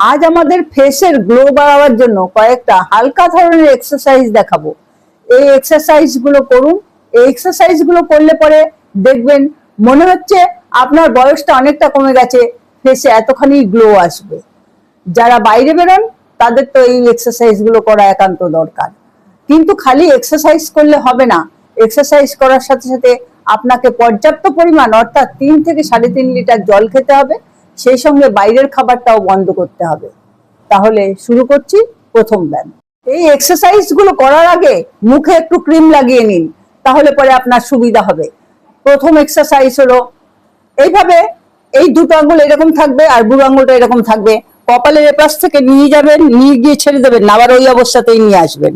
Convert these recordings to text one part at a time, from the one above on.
আজ আমাদের ফেসের গ্লো বাড়াবার জন্য কয়েকটা হালকা ধরনের এক্সারসাইজ দেখাবো। এই এক্সারসাইজগুলো করুন। এই এক্সারসাইজগুলো করলে পরে দেখবেন মনে হচ্ছে আপনার বয়সটা অনেকটা কমে গেছে, ফেসে এতখানি গ্লো আসবে। যারা বাইরে বেরোন, তাদের তো এই এক্সারসাইজগুলো করা একান্ত দরকার। কিন্তু খালি এক্সারসাইজ করলে হবে না। এক্সারসাইজ করার সাথে সাথে আপনাকে পর্যাপ্ত পরিমাণ, অর্থাৎ তিন থেকে সাড়ে তিন লিটার জল খেতে হবে। সেই সঙ্গে বাইরের খাবারটাও বন্ধ করতে হবে। তাহলে শুরু করছি প্রথম ব্যায়াম এই এক্সারসাইজগুলো করার আগে মুখে একটু ক্রিম লাগিয়ে নিন, তাহলে পরে আপনার সুবিধা হবে। প্রথম এক্সারসাইজ হলো, এইভাবে এই দুটো আঙ্গুল এরকম থাকবে আর বুড়ো আঙ্গুলটা এরকম থাকবে। কপালের এপাশ থেকে নিয়ে যাবেন, নিয়ে গিয়ে ছেড়ে দেবেন, আবার ওই অবস্থাতেই নিয়ে আসবেন।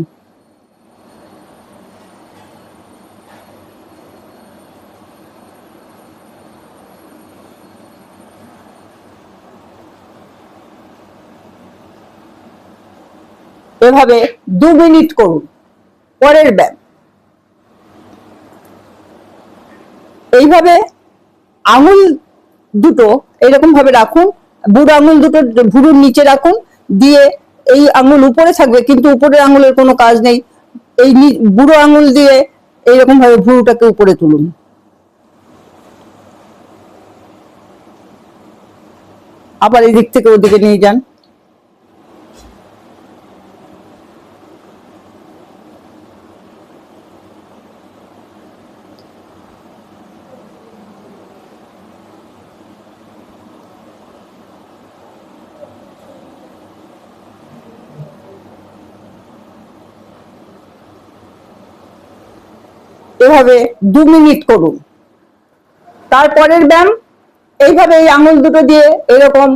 এভাবে দু মিনিট করুন। পরের ব্যায়াম। এইভাবে আঙুল দুটো এরকম ভাবে রাখুন, বুড়ো আঙুল দুটো ভুরুর নিচে রাখুন, দিয়ে এই আঙুল উপরে থাকবে, কিন্তু উপরের আঙুলের কোনো কাজ নেই। এই বুড়ো আঙুল দিয়ে এইরকম ভাবে ভুরুটাকে উপরে তুলুন। আবার এই দিক থেকে ওদিকে নিয়ে যান। এভাবে দু মিনিট করুন। তারপরের ব্যায়াম, এইভাবে এই আঙুল দুটো দিয়ে এরকম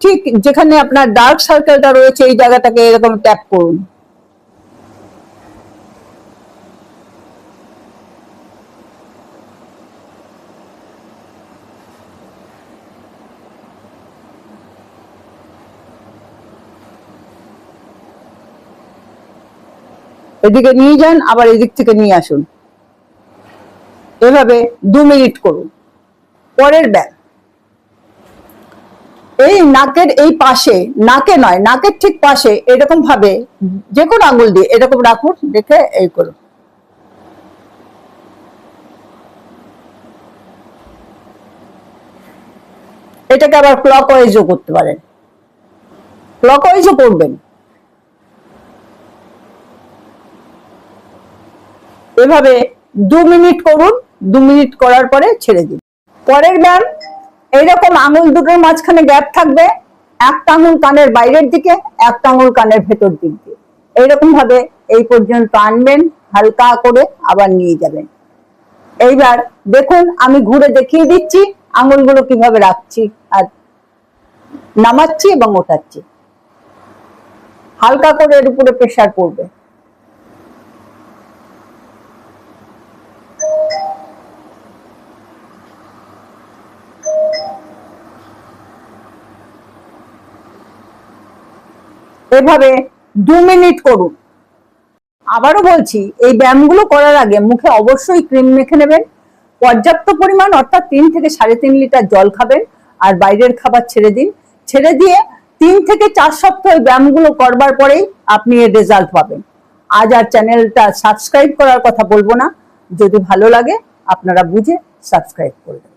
ঠিক যেখানে আপনার ডার্ক সার্কেলটা রয়েছে, এই জায়গাটাকে এরকম ট্যাপ করুন। এদিকে নিয়ে যান, আবার এদিক থেকে নিয়ে আসুন। এভাবে দু মিনিট করুন। পরের ব্যায়াম। এই নাকের এই পাশে, নাকে নয়, নাকের ঠিক পাশে এরকম ভাবে যে কোনো আঙুল দিয়ে এরকম রাখুন দেখে এই করুন। এটাকে আবার ক্লক ওয়াইজও করতে পারেন। ক্লক ওয়াইজও করবেন। এভাবে দু মিনিট করুন। দু মিনিট করার পরে ছেড়ে দিন। পরের ব্যায়াম এইরকম আঙুল দুটোর মাঝখানে গ্যাপ থাকবে, একটা আঙুল কানের বাইরের দিকে, একটা আঙুল কানের ভেতর দিক দিয়ে। এইরকম ভাবে এই পর্যন্ত আনবেন, হালকা করে আবার নিয়ে যাবেন। এইবার দেখুন, আমি ঘুরে দেখিয়ে দিচ্ছি আঙুলগুলো কীভাবে রাখছি আর নামাচ্ছি এবং ওঠাচ্ছি। হালকা করে এর উপরে প্রেসার পড়বে। এভাবে দু মিনিট করুন। আবারও বলছি, এই ব্যায়ামগুলো করার আগে মুখে অবশ্যই ক্রিম মেখে নেবেন। পর্যাপ্ত পরিমাণ অর্থাৎ তিন থেকে সাড়ে তিন লিটার জল খাবেন আর বাইরের খাবার ছেড়ে দিন। ছেড়ে দিয়ে তিন থেকে চার সপ্তাহ ব্যায়ামগুলো করবার পরেই আপনি এর রেজাল্ট পাবেন। আজ আর চ্যানেলটা সাবস্ক্রাইব করার কথা বলব না। যদি ভালো লাগে, আপনারা বুঝে সাবস্ক্রাইব করবেন